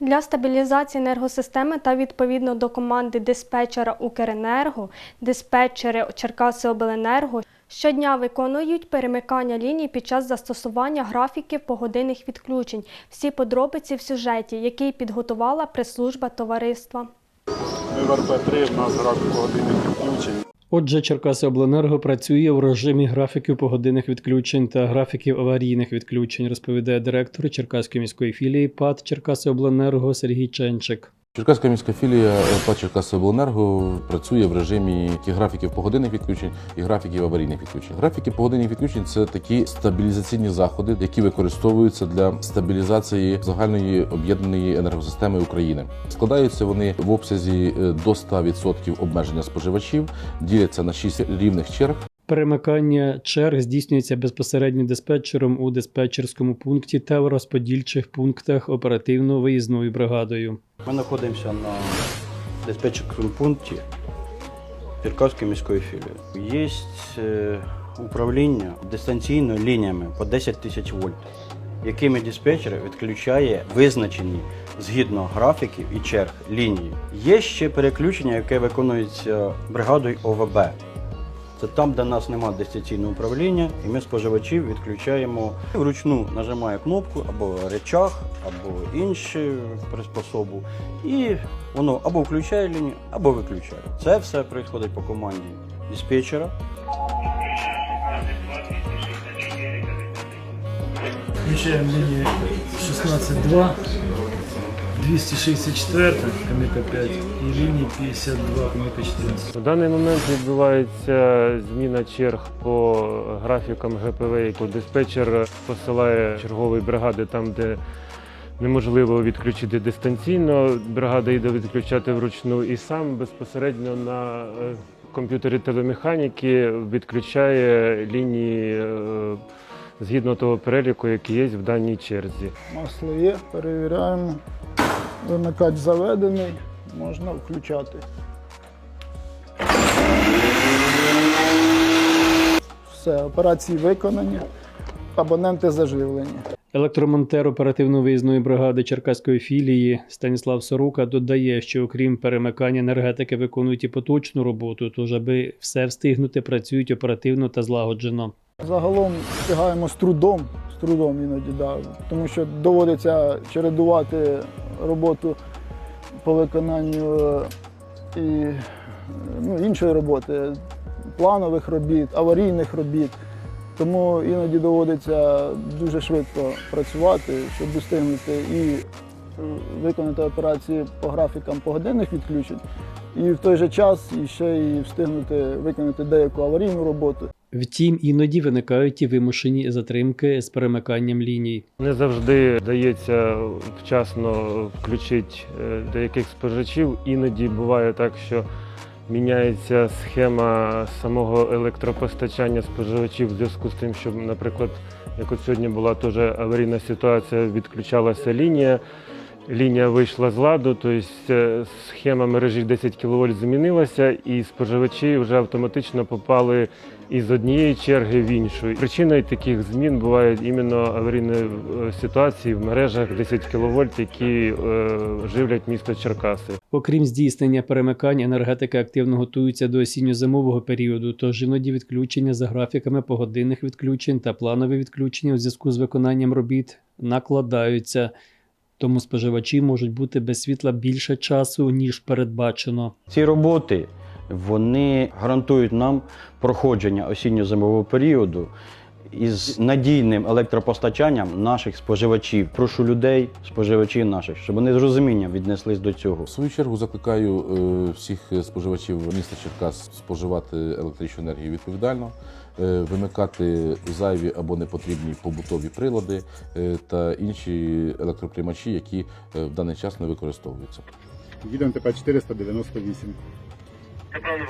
Для стабілізації енергосистеми та відповідно до команди диспетчера Укренерго, диспетчери Черкасиобленерго щодня виконують перемикання ліній під час застосування графіків погодинних відключень. Всі подробиці в сюжеті, який підготувала прес-служба товариства. В РП-3, в нас графік годинних відключень. Отже, Черкасиобленерго працює в режимі графіків погодинних відключень та графіків аварійних відключень, розповідає директор Черкаської міської філії ПАД Черкасиобленерго Сергій Ченчик. Черкаська міська філія ПАД Черкасиобленерго працює в режимі графіків погодинних відключень і графіків аварійних відключень. Графіки погодинних відключень це такі стабілізаційні заходи, які використовуються для стабілізації загальної об'єднаної енергосистеми України. Складаються вони в обсязі е, до 100% обмеження споживачів, діляться на 6 рівних черг. Перемикання черг здійснюється безпосередньо диспетчером у диспетчерському пункті та в розподільчих пунктах оперативно-виїзною бригадою. Ми знаходимося на диспетчерському пункті Черкаської міської філії. Є е, управління дистанційно лініями по 10 тисяч вольт, якими диспетчер відключає визначені згідно графіків і черг лінії. Є ще переключення, яке виконується бригадою ОВБ. Це там, де нас немає дистанційного управління, і ми споживачів відключаємо вручну нажимає кнопку або речах, або іншу приспособу, і воно або включає лінію, або виключає. Це все відбувається по команді диспетчера. Включаем линию 16.2, 264, комика 5 и линии 52, комика 14. На даний момент відбувається зміна черг по графікам ГПВ, яку диспетчер посилає чергові бригади там, де неможливо відключити дистанційно. Бригада йде відключати вручну і сам безпосередньо на е, комп'ютері телемеханіки відключає лінії е, згідно того переліку, який є в даній черзі. Масло є, перевіряємо. Вимикач заведений, можна включати. Все, операції виконані, абоненти заживлені. Електромонтер оперативно-виїзної бригади Черкаської філії Станіслав Сорука додає, що окрім перемикання енергетики виконують і поточну роботу, тож аби все встигнути, працюють оперативно та злагоджено. Загалом встигаємо з трудом, з трудом іноді, да, тому що доводиться чередувати роботу по виконанню е, і ну, іншої роботи, планових робіт, аварійних робіт. Тому іноді доводиться дуже швидко працювати, щоб встигнути і е, виконати операції по графікам погодинних відключень, і в той же час ще й встигнути виконати деяку аварійну роботу. Втім, іноді виникають і вимушені затримки з перемиканням ліній. Не завжди вдається вчасно включити е, деяких споживачів. Іноді буває так, що міняється схема самого електропостачання споживачів в зв'язку з тим, що, наприклад, як от сьогодні була теж аварійна ситуація, відключалася лінія. Лінія вийшла з ладу, тобто схема мережі 10 кВт змінилася, і споживачі вже автоматично попали із однієї черги в іншу. Причиною таких змін бувають іменно аварійні е, ситуації в мережах 10 кВт, які е, живлять місто Черкаси. Окрім здійснення перемикань, енергетики активно готуються до осінньо-зимового періоду, тож іноді відключення за графіками погодинних відключень та планові відключення у зв'язку з виконанням робіт накладаються. Тому споживачі можуть бути без світла більше часу, ніж передбачено. Ці роботи вони гарантують нам проходження осінньо-зимового періоду із надійним електропостачанням наших споживачів. Прошу людей, споживачів наших, щоб вони з розумінням віднеслись до цього. В свою чергу закликаю е, всіх споживачів міста Черкас споживати електричну енергію відповідально, вимикати зайві або непотрібні побутові прилади е, та інші електроприймачі, які е, в даний час не використовуються. Їдемо тепер 498. Це правильно.